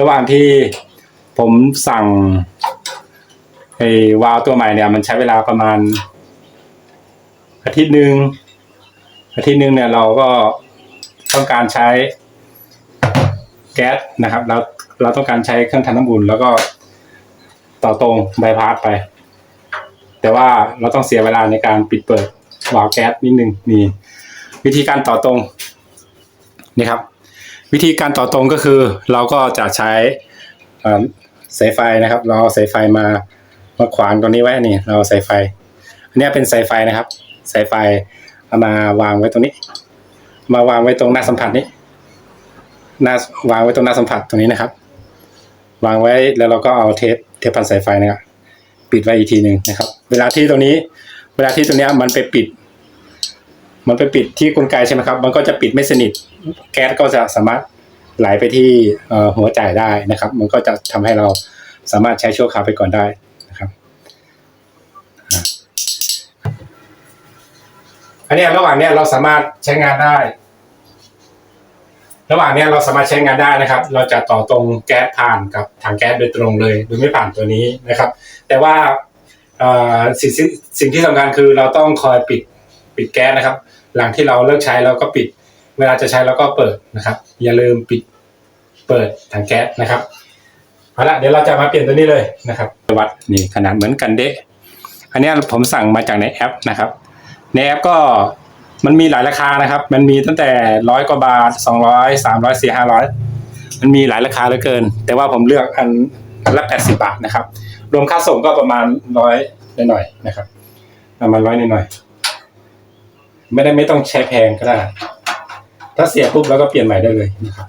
ระหว่างที่ผมสั่งไอ้วาล์วตัวใหม่เนี่ย มันใช้เวลาประมาณ อาทิตย์หนึ่งอาทิตย์หนึ่งเนี่ยเราก็ต้องการใช้แก๊สนะครับเรา เราต้องการใช้เครื่องทำน้ำอุ่นแล้วก็ต่อตรงใบพัดไป แต่ว่าเราต้องเสียเวลาในการปิดเปิดวาล์วแก๊สนิดนึงนี่วิธีการต่อตรงนี่ครับ วิธีการต่อตรงก็คือ เราก็จะใช้สายไฟนะครับ เราเอาสายไฟมามาขวางตรงนี้ไว้นี่เราเอาสายไฟ อันนี้เป็นสายไฟนะครับสายไฟเอามาวางไว้ตรงนี้ มาวางไว้ตรงหน้าสัมผัสนี้หน้าวางไว้ตรงหน้าสัมผัสตรงนี้นะครับ วางไว้แล้วเราก็เอาเทปเทปพันสายไฟนะครับปิดไว้อีกทีหนึ่งนะครับ เวลาที่ตรงนี้ เวลาที่ตรงนี้มันไปปิด มันไปปิดที่กลไกใช่ไหมครับ มันก็จะปิดไม่สนิท แก๊สก็จะสามารถไหลไปที่หัวจ่ายได้นะครับ มันก็จะทำให้เราสามารถใช้ชั่วคราวไปก่อนได้นะครับ อันนี้ระหว่างเนี้ยเราสามารถใช้งานได้ ระหว่างนี้เราสามารถใช้งานได้นะครับ เราจะต่อตรงแก๊สผ่านกับถังแก๊สโดยตรงเลยโดยไม่ผ่านตัวนี้นะครับ แต่ว่าสิ่งที่สิ่งที่สำคัญคือเราต้องคอยปิดปิดแก๊สนะครับ หลังที่เราเลิกใช้เราก็ปิด เวลาจะใช้เราก็เปิดนะครับ อย่าลืมปิดเปิดถังแก๊สนะครับเอาละเดี๋ยวเราจะมาเปลี่ยนตัวนี้เลยนะครับวัดนี่ขนาดเหมือนกันเดะอันนี้ผมสั่งมาจากในแอปนะครับ ในแอปก็ มันมีหลายราคานะครับ มันมีตั้งแต่ร้อยกว่าบาทสองร้อยสามร้อยสี่ห้าร้อยมันมีหลายราคาเหลือเกิน แต่ว่าผมเลือกอันอันละแปดสิบาทนะครับ รวมค่าส่งก็ประมาณร้อยหน่อยๆนะครับ ประมาณร้อยหน่อยๆไม่ได้ไม่ต้องใช้แพงก็ได้ ถ้าเสียปุ๊บแล้วก็เปลี่ยนใหม่ได้เลยนะครับ